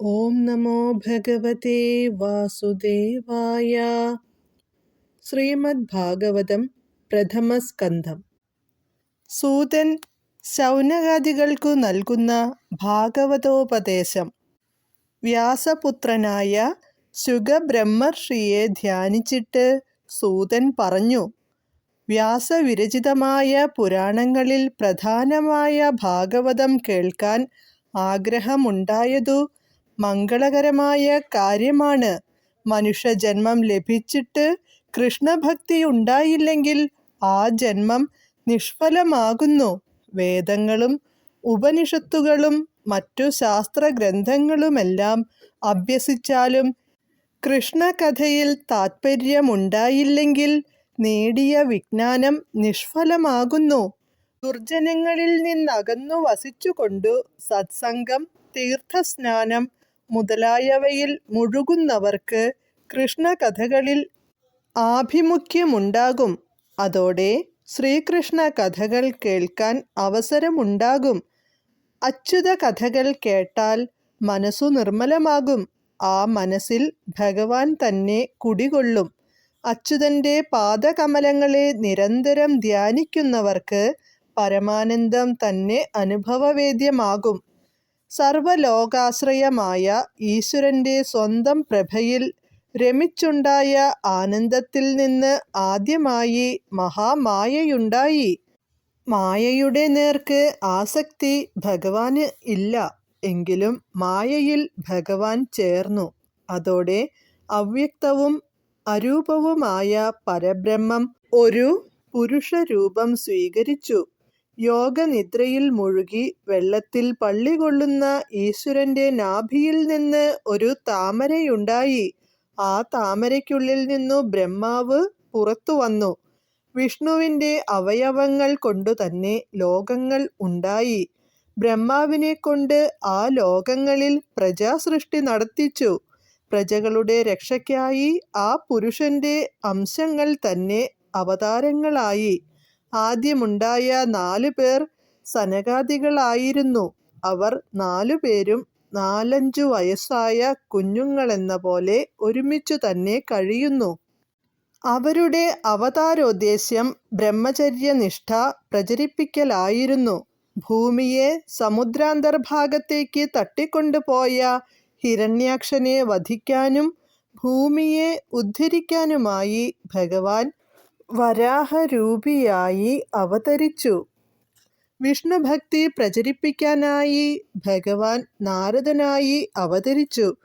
ഓം നമോ ഭഗവതേ വാസുദേവായ ശ്രീമദ് ഭാഗവതം പ്രഥമസ്കന്ധം സൂതൻ ശൗനകാദികൾക്കു നൽകുന്ന ഭാഗവതോപദേശം. വ്യാസപുത്രനായ ശുഗബ്രഹ്മർഷിയെ ധ്യാനിച്ചിട്ട് സൂതൻ പറഞ്ഞു വ്യാസവിരചിതമായ പുരാണങ്ങളിൽ പ്രധാനമായ ഭാഗവതം കേൾക്കാൻ ആഗ്രഹമുണ്ടായതു മംഗളകരമായ കാര്യമാണ്. മനുഷ്യജന്മം ലഭിച്ചിട്ട് കൃഷ്ണഭക്തി ഉണ്ടായില്ലെങ്കിൽ ആ ജന്മം നിഷ്ഫലമാകുന്നു. വേദങ്ങളും ഉപനിഷത്തുകളും മറ്റു ശാസ്ത്ര ശാസ്ത്രഗ്രന്ഥങ്ങളുമെല്ലാം അഭ്യസിച്ചാലും കൃഷ്ണകഥയിൽ താത്പര്യമുണ്ടായില്ലെങ്കിൽ നേടിയ വിജ്ഞാനം നിഷ്ഫലമാകുന്നു. ദുർജനങ്ങളിൽ നിന്നകന്നു വസിച്ചുകൊണ്ടു സത്സംഗം തീർത്ഥസ്നാനം മുതലായവയിൽ മുഴുകുന്നവർക്ക് കൃഷ്ണകഥകളിൽ ആഭിമുഖ്യമുണ്ടാകും. അതോടെ ശ്രീകൃഷ്ണ കഥകൾ കേൾക്കാൻ അവസരമുണ്ടാകും. അച്യുത കഥകൾ കേട്ടാൽ മനസ്സു നിർമ്മലമാകും. ആ മനസ്സിൽ ഭഗവാൻ തന്നെ കുടികൊള്ളും. അച്യുതന്റെ പാദകമലങ്ങളെ നിരന്തരം ധ്യാനിക്കുന്നവർക്ക് പരമാനന്ദം തന്നെ അനുഭവവേദ്യമാകും. സർവലോകാശ്രയമായ ഈശ്വരന്റെ സ്വന്തം പ്രഭയിൽ രമിച്ചുണ്ടായ ആനന്ദത്തിൽ നിന്ന് ആദ്യമായി മഹാമായയുണ്ടായി. മായയുടെ നേർക്ക് ആസക്തി ഭഗവാന് ഇല്ല എങ്കിലും മായയിൽ ഭഗവാൻ ചേർന്നു. അതോടെ അവ്യക്തവും അരൂപവുമായ പരബ്രഹ്മം ഒരു പുരുഷരൂപം സ്വീകരിച്ചു. യോഗനിദ്രയിൽ മുഴുകി വെള്ളത്തിൽ പള്ളികൊള്ളുന്ന ഈശ്വരന്റെ നാഭിയിൽ നിന്ന് ഒരു താമരയുണ്ടായി. ആ താമരയ്ക്കുള്ളിൽ നിന്നു ബ്രഹ്മാവ് പുറത്തു വന്നു. വിഷ്ണുവിന്റെ അവയവങ്ങൾ കൊണ്ടു തന്നെ ലോകങ്ങൾ ഉണ്ടായി. ബ്രഹ്മാവിനെ കൊണ്ട് ആ ലോകങ്ങളിൽ പ്രജാസൃഷ്ടി നടത്തിച്ചു. പ്രജകളുടെ രക്ഷയ്ക്കായി ആ പുരുഷന്റെ അംശങ്ങൾ തന്നെ അവതാരങ്ങളായി. ആദ്യമുണ്ടായ നാലു പേർ സനകാദികളായിരുന്നു. അവർ നാലുപേരും നാലഞ്ചു വയസ്സായ കുഞ്ഞുങ്ങളെന്ന പോലെ ഒരുമിച്ചു തന്നെ കഴിയുന്നു. അവരുടെ അവതാരോദ്ദേശ്യം ബ്രഹ്മചര്യനിഷ്ഠ പ്രചരിപ്പിക്കലായിരുന്നു. ഭൂമിയെ സമുദ്രാന്തർഭാഗത്തേക്ക് തട്ടിക്കൊണ്ടുപോയ ഹിരണ്യാക്ഷനെ വധിക്കാനും ഭൂമിയെ ഉദ്ധരിക്കാനുമായി ഭഗവാൻ വരാഹരൂപിയായി അവതരിച്ചു. വിഷ്ണുഭക്തി പ്രചരിപ്പിക്കാനായി ഭഗവാൻ നാരദനായി അവതരിച്ചു.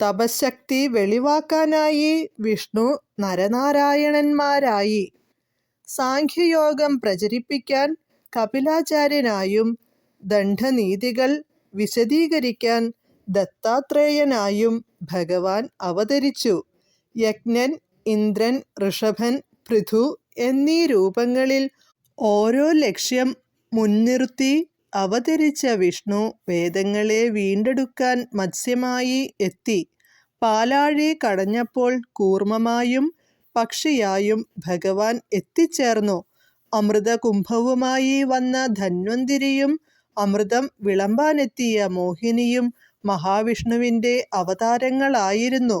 തപശക്തി വെളിവാക്കാനായി വിഷ്ണു നരനാരായണന്മാരായി. സാഖ്യയോഗം പ്രചരിപ്പിക്കാൻ കപിലാചാര്യനായും ദണ്ഡനീതികൾ വിശദീകരിക്കാൻ ദത്താത്രേയനായും ഭഗവാൻ അവതരിച്ചു. യജ്ഞൻ ഇന്ദ്രൻ ഋഷഭൻ പൃഥു എന്നീ രൂപങ്ങളിൽ ഓരോ ലക്ഷ്യം മുൻനിർത്തി അവതരിച്ച വിഷ്ണു വേദങ്ങളെ വീണ്ടെടുക്കാൻ മത്സ്യമായി എത്തി. പാലാഴി കടഞ്ഞപ്പോൾ കൂർമ്മമായും പക്ഷിയായും ഭഗവാൻ എത്തിച്ചേർന്നു. അമൃതകുംഭവുമായി വന്ന ധന്വന്തിരിയും അമൃതം വിളമ്പാനെത്തിയ മോഹിനിയും മഹാവിഷ്ണുവിന്റെ അവതാരങ്ങളായിരുന്നു.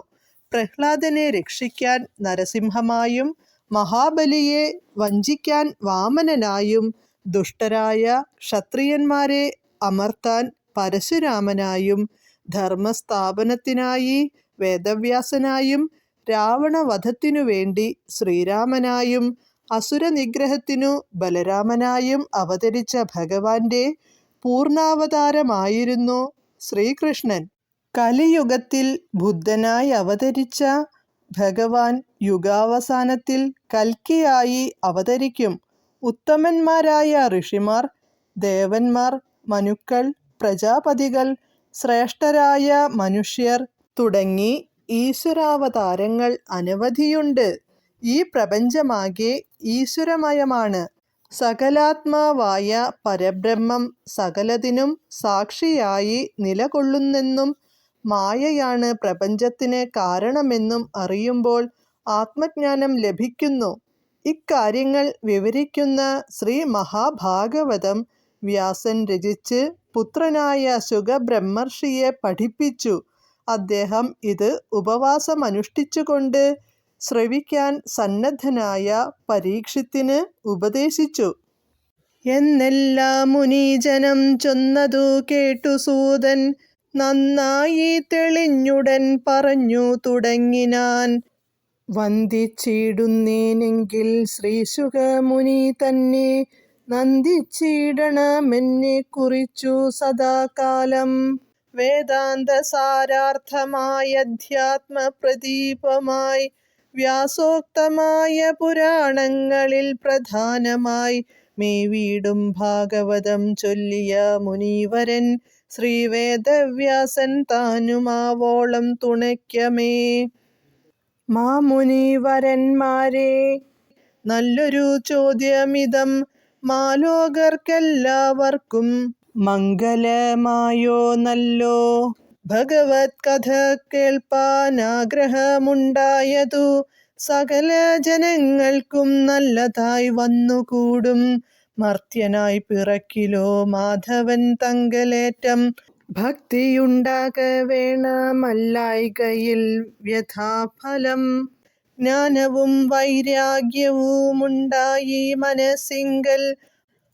പ്രഹ്ലാദനെ രക്ഷിക്കാൻ നരസിംഹമായും മഹാബലിയെ വഞ്ചിക്കാൻ വാമനനായും ദുഷ്ടരായ ക്ഷത്രിയന്മാരെ അമർത്താൻ പരശുരാമനായും ധർമ്മസ്ഥാപനത്തിനായി വേദവ്യാസനായും രാവണവധത്തിനു വേണ്ടി ശ്രീരാമനായും അസുരനിഗ്രഹത്തിനു ബലരാമനായും അവതരിച്ച ഭഗവാന്റെ പൂർണാവതാരമായിരുന്നു ശ്രീകൃഷ്ണൻ. കലിയുഗത്തിൽ ബുദ്ധനായി അവതരിച്ച ഭഗവാൻ യുഗാവസാനത്തിൽ കൽക്കിയായി അവതരിക്കും. ഉത്തമന്മാരായ ഋഷിമാർ ദേവന്മാർ മനുക്കൾ പ്രജാപതികൾ ശ്രേഷ്ഠരായ മനുഷ്യർ തുടങ്ങി ഈശ്വരാവതാരങ്ങൾ അനവധിയുണ്ട്. ഈ പ്രപഞ്ചമാകെ ഈശ്വരമയമാണ്. സകലാത്മാവായ പരബ്രഹ്മം സകലതിനും സാക്ഷിയായി നിലകൊള്ളുന്നെന്നും മായയാണ് പ്രപഞ്ചത്തിന് കാരണമെന്നും അറിയുമ്പോൾ ആത്മജ്ഞാനം ലഭിക്കുന്നു ഇക്കാര്യങ്ങൾ വിവരിക്കുന്ന ശ്രീ മഹാഭാഗവതം വ്യാസൻ രചിച്ച് പുത്രനായ സുഖബ്രഹ്മർഷിയെ പഠിപ്പിച്ചു. അദ്ദേഹം ഇത് ഉപവാസമനുഷ്ഠിച്ചുകൊണ്ട് ശ്രവിക്കാൻ സന്നദ്ധനായ പരീക്ഷത്തിന് ഉപദേശിച്ചു. എന്നെല്ലാ മുനീജനം ചൊന്നതു കേട്ടു സൂതൻ നന്നായി തെളിഞ്ഞുടൻ പറഞ്ഞു തുടങ്ങിനാൻ. വന്ദിച്ചിടുന്നേനെങ്കിൽ ശ്രീശുഖമുനി തന്നെ നന്ദിച്ചിടണമെന്നെക്കുറിച്ചു സദാകാലം. വേദാന്ത സാരാർത്ഥമായ അധ്യാത്മ പ്രദീപമായി വ്യാസോക്തമായ പുരാണങ്ങളിൽ പ്രധാനമായി മേവീടും ഭാഗവതം ചൊല്ലിയ മുനീവരൻ ശ്രീവേദവ്യാസൻ താനുമാവോളം തുണയ്ക്കമേ. മാമുനീവരന്മാരെ നല്ലൊരു ചോദ്യമിതം മാലോകർക്കെല്ലാവർക്കും മംഗലമായോ നല്ലോ. ഭഗവത് കഥ കേൾപ്പാൻ ആഗ്രഹമുണ്ടായതു സകല ജനങ്ങൾക്കും നല്ലതായി വന്നുകൂടും. മർത്യനായി പിറക്കിലോ മാധവൻ തങ്കലേറ്റം ഭക്തിയുണ്ടാക ഭക്തിയുണ്ടാകവേണമല്ലായ്കയിൽ വ്യഥാഫലം. ജ്ഞാനവും വൈരാഗ്യവുമുണ്ടായി മനസ്സിങ്കൽ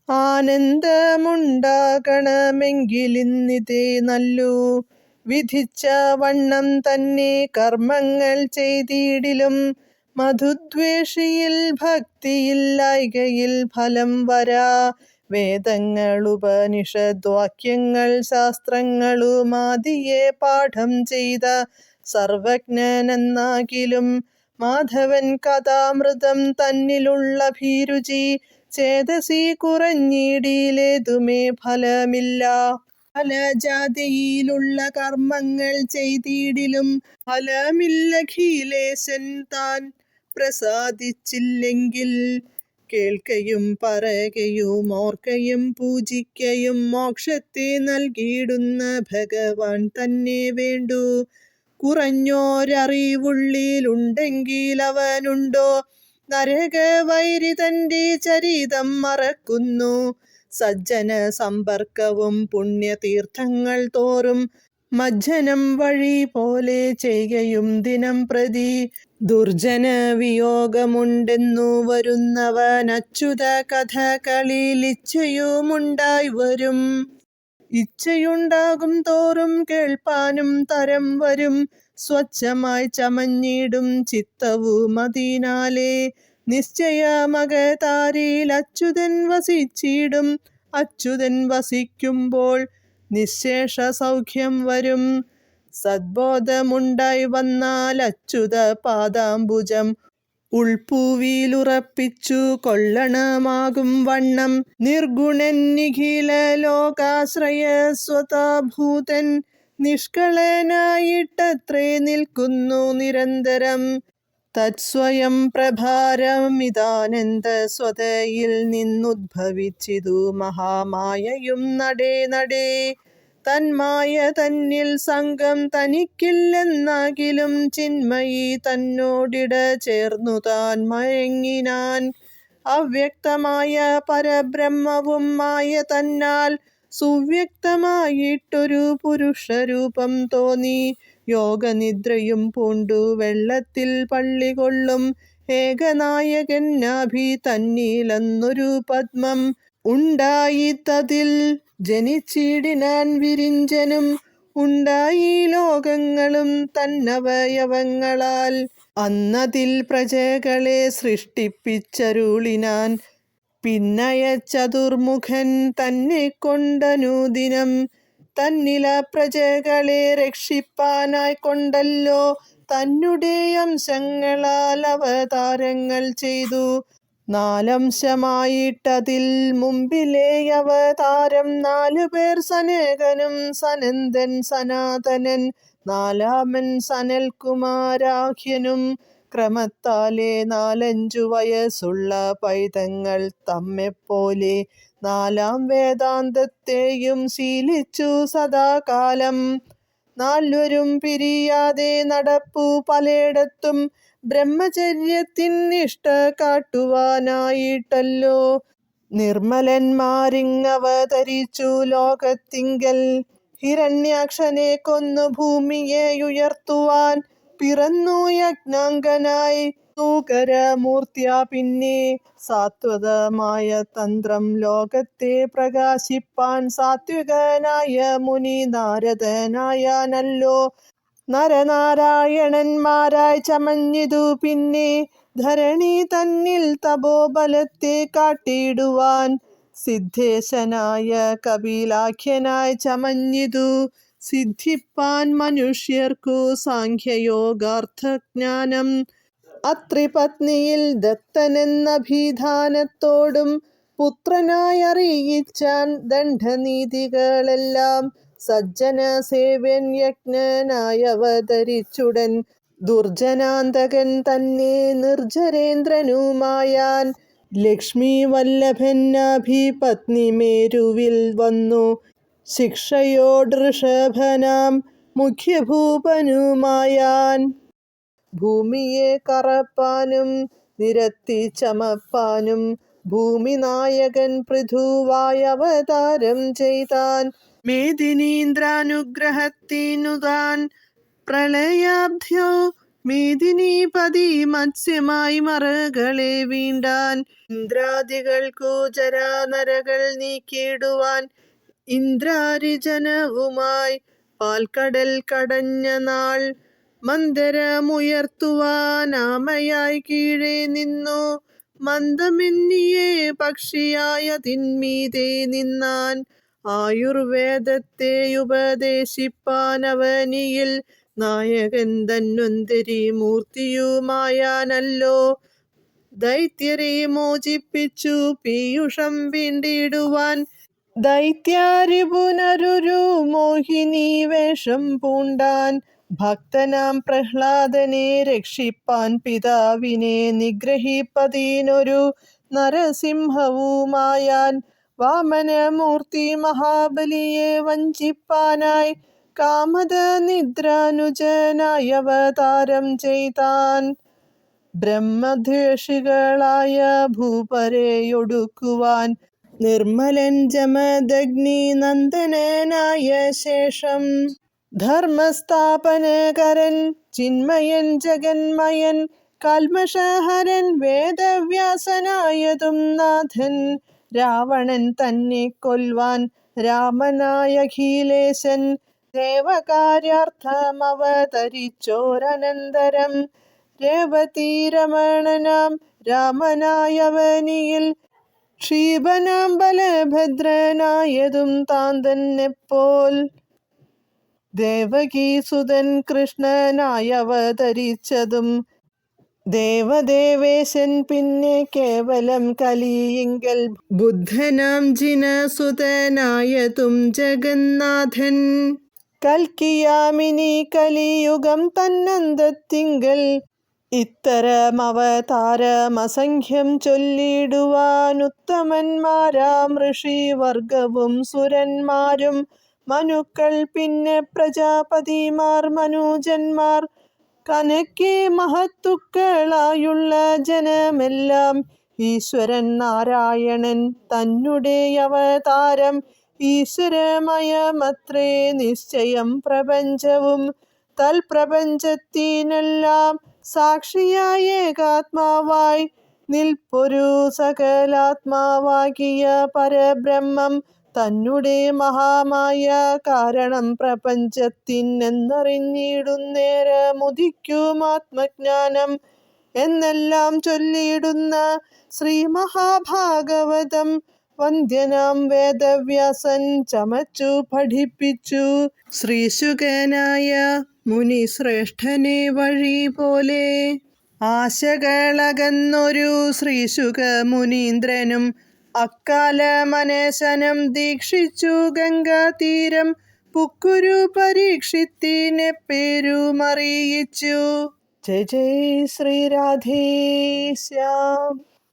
ആനന്ദമുണ്ടാകണമെങ്കിലിന്നിതേ നല്ലു. വിധിച്ച വണ്ണം തന്നെ കർമ്മങ്ങൾ ചെയ്തിടിലും മധുദ്വേഷിയിൽ ഭക്തിയില്ലായ്കയിൽ ഫലം വരാ. വേദങ്ങൾ ഉപനിഷദ്വാക്യങ്ങൾ ശാസ്ത്രങ്ങളുമാതിയെ പാഠം ചെയ്ത സർവജ്ഞനെന്നാകിലും മാധവൻ കഥാമൃതം തന്നിലുള്ള ഭീരുചി ചേതസി കുറഞ്ഞിടിയിലേതുമേ ഫലമില്ല. പല ജാതിയിലുള്ള കർമ്മങ്ങൾ ചെയ്തിടിലും ഫലമില്ല ഖീലേശൻ താൻ പ്രസാദിച്ചില്ലെങ്കിൽ. കേൾക്കയും പറകയും ഓർക്കയും പൂജിക്കയും മോക്ഷത്തെ നൽകിയിടുന്ന ഭഗവാൻ തന്നെ വേണ്ടു. കുറഞ്ഞോരറിവുള്ളിലുണ്ടെങ്കിൽ അവനുണ്ടോ നരക വൈരി തന്റെ ചരിതം മറക്കുന്നു. സജ്ജന സമ്പർക്കവും പുണ്യതീർത്ഥങ്ങൾ തോറും മജ്ജനം വഴി പോലെ ചെയ്കയും കഥ കളിയിൽ ഇച്ഛയുമുണ്ടായി വരും. ഇച്ഛയുണ്ടാകും തോറും കേൾപ്പാനും തരം വരും. സ്വച്ഛമായി ചമഞ്ഞിടും ചിത്തവുമതിനാലെ നിശ്ചയമകതാരിലച്യുതൻ വസിച്ചിടും. അച്യുതൻ വസിക്കുമ്പോൾ നിശേഷ സൗഖ്യം വരും. സദ്ബോധമുണ്ടായി വന്നാൽ അച്യുത പാദാംബുജം ഉൾപ്പുവിലുറപ്പിച്ചു കൊള്ളണമാകും വണ്ണം നിർഗുണൻ നിഖില ലോകാശ്രയ സ്വതാഭൂതൻ നിഷ്കളനായിട്ടത്രേ നിൽക്കുന്നു നിരന്തരം. തത്സ്വയം പ്രഭാരമിതാനന്ദസ്വതയിൽ നിന്നുദ്ഭവിച്ചിതു മഹാമായയും നടേ നടേ. തന്മായ തന്നിൽ സംഘം തനിക്കില്ലെന്നാകിലും ചിന്മയി തന്നോടിട ചേർന്നു താൻ മയങ്ങിനാൻ. അവ്യക്തമായ പരബ്രഹ്മവും മായ തന്നാൽ സുവ്യക്തമായിട്ടൊരു പുരുഷരൂപം തോന്നി. യോഗനിദ്രയും പൂണ്ടു വെള്ളത്തിൽ പള്ളികൊള്ളും ഏകനായകൻ നാഭി തന്നീലെന്നൊരു പത്മം ഉണ്ടായി ഉണ്ടായിതതിൽ ജനിച്ചിടിനാൻ വിരിഞ്ചനും. ഉണ്ടായി ലോകങ്ങളും തന്നവയവങ്ങളാൽ അന്നതിൽ പ്രജകളെ സൃഷ്ടിപ്പിച്ചരുളിനാൻ. പിന്നയ ചതുർമുഖൻ തന്നെ കൊണ്ടനുദിനം തന്നില പ്രജകളെ രക്ഷിപ്പാനായി കൊണ്ടല്ലോ തന്നുടേ അംശങ്ങളാൽ അവതാരങ്ങൾ ചെയ്തു. നാലംശമായിട്ടതിൽ മുമ്പിലെ അവതാരം നാലുപേർ സനേകനും സനന്ദൻ സനാതനൻ നാലാമൻ സനൽകുമാരാഹ്യനും ക്രമത്താലെ നാലഞ്ചു വയസ്സുള്ള പൈതങ്ങൾ തമ്മെപ്പോലെ നാലാം വേദാന്തത്തെയും ശീലിച്ചു സദാകാലം. നാലുവരും പിരിയാതെ നടപ്പു പലേടത്തും ബ്രഹ്മചര്യത്തിൻ നിഷ്ഠ കാട്ടുവാനായിട്ടല്ലോ. നിർമ്മലന്മാരിങ്ങവതരിച്ചു ലോകത്തിങ്കൽ. ഹിരണ്യാക്ഷനെ കൊന്നു ഭൂമിയെ ഉയർത്തുവാൻ പിറന്നു യജ്ഞാംഗനായി. മൂർത്തിയ പിന്നെ. സാത്വതമായ തന്ത്രം ലോകത്തെ പ്രകാശിപ്പാൻ സാത്വികനായ മുനി നാരദനായാനല്ലോ. നരനാരായണന്മാരായി ചമഞ്ഞിതു പിന്നെ ധരണി തന്നിൽ തപോബലത്തെ കാട്ടിയിടുവാൻ സിദ്ധേശനായ കപിലാഖ്യനായി ചമഞ്ഞിതു. സിദ്ധിപ്പാൻ മനുഷ്യർക്കു സാഖ്യയോഗാർത്ഥജ്ഞാനം. അത്രിപത്നിയിൽ ദത്തനെന്നഭിധാനത്തോടും പുത്രനായി അറിയിച്ചാൻ ദണ്ഡനീതികളെല്ലാം സജ്ജന സേവ്യൻ യജ്ഞനായവതരിച്ചുടൻ ദുർജനാന്തകൻ തന്നെ നിർജരേന്ദ്രനുമായാൻ ലക്ഷ്മി വല്ലഭന്നാഭി പത്നി മേരുവിൽ വന്നു. ശിക്ഷയോടൃഷഭനാം മുഖ്യഭൂപനുമായാൻ ഭൂമിയെ കറപ്പാനും നിരത്തി ചമപ്പാനും ഭൂമി നായകൻ പൃഥുവായി അവതാരം ചെയ്താൻ മേദിനീന്ദ്രാനുഗ്രഹത്തിനുതാൻ പ്രളയാബ്ധ്യോ മേദിനീപതി മത്സ്യമായി മറകളെ വീണ്ടാൻ ഇന്ദ്രാദികൾക്കു ജരാനരകൾ നീക്കിയിടുവാൻ ഇന്ദ്രാരിജനവുമായി പാൽക്കടൽ കടഞ്ഞ നാൾ മന്ദരമുയർത്തുവാനാമയായി കീഴേ നിന്നു. മന്ദമെന്നിയെ പക്ഷിയായതിന്മീതേ നിന്നാൻ ആയുർവേദത്തെ ഉപദേശിപ്പാനവനിയിൽ നായകൻ തന്നൊന്തിരി മൂർത്തിയുമായാനല്ലോ. ദൈത്യരെ മോചിപ്പിച്ചു പീയുഷം വീണ്ടിടുവാൻ. ദൈത്യാരി പുനരുരു മോഹിനി വേഷം പൂണ്ടാൻ. ഭക്തനാം പ്രഹ്ലാദനെ രക്ഷിപ്പാൻ പിതാവിനെ നിഗ്രഹിപ്പതിനൊരു നരസിംഹവുമായാൻ. വാമനമൂർത്തി മഹാബലിയെ വഞ്ചിപ്പാനായി കാമത നിദ്രാനുജനായവതാരം ചെയ്താൻ ബ്രഹ്മദ്വേഷികളായ ഭൂപരെയൊടുക്കുവാൻ നിർമ്മലൻ ജമദഗ്നി നന്ദനനായ ശേഷം ധർമ്മസ്ഥാപനകരൻ ചിന്മയൻ ജഗന്മയൻ കൽമഷഹരൻ വേദവ്യാസനായതും നാഥൻ രാവണൻ തന്നെ കൊൽവാൻ രാമനായ അഖിലേശൻ ദേവകാര്യാർത്ഥമവതരിച്ചോരനന്തരം. രേവതീരമണനാം രാമനായവനിയിൽ ക്ഷീപനാം ബലഭദ്രനായതും താൻ തന്നെ പോൽ ദേവകീസുതൻ കൃഷ്ണനായി അവതരിച്ചതും ദേവദേവേശൻ പിന്നെ കേവലം കലിയിങ്കൽ ബുദ്ധനാം ജിനസുതനായതും ജഗന്നാഥൻ. കൽക്കിയാമിനി കലിയുഗം തന്നന്തത്തിങ്കൽ ഇത്തരമവതാരമസംഖ്യം ചൊല്ലിടുവാനുത്തമന്മാരാം ഋഷിവർഗവും സുരന്മാരും മനുക്കൾ പിന്നെ പ്രജാപതിമാർ മനുജന്മാർ കനക്കെ മഹത്തുക്കളായുള്ള ജനമെല്ലാം ഈശ്വരൻ നാരായണൻ തന്നെ അവതാരം. ഈശ്വരമയമത്രേ നിശ്ചയം പ്രപഞ്ചവും തൽപ്രപഞ്ചത്തിനെല്ലാം സാക്ഷിയായ ഏകാത്മാവായി നിൽപ്പൊരു സകലാത്മാവാകിയ പരബ്രഹ്മം തന്നെ മഹാമായ കാരണം പ്രപഞ്ചത്തിനെന്നറിഞ്ഞിടുന്നേരമുദിക്കും ആത്മജ്ഞാനം എന്നെല്ലാം ചൊല്ലിയിടുന്ന ശ്രീ മഹാഭാഗവതം. വന്ദ്യനാം വേദവ്യാസൻ ചമച്ചു പഠിപ്പിച്ചു. ശ്രീശുകനായ മുനിശ്രേഷ്ഠനെ വഴി പോലെ ആശകളകന്നൊരു ശ്രീശുക മുനീന്ദ്രനും അക്കാലമനേശനം ദീക്ഷിച്ചു ഗംഗാതീരം പുക്കുരു പരീക്ഷിത്തിനെ പേരുമറിയിച്ചു. ജയ ജയ ശ്രീരാധേശ്യാം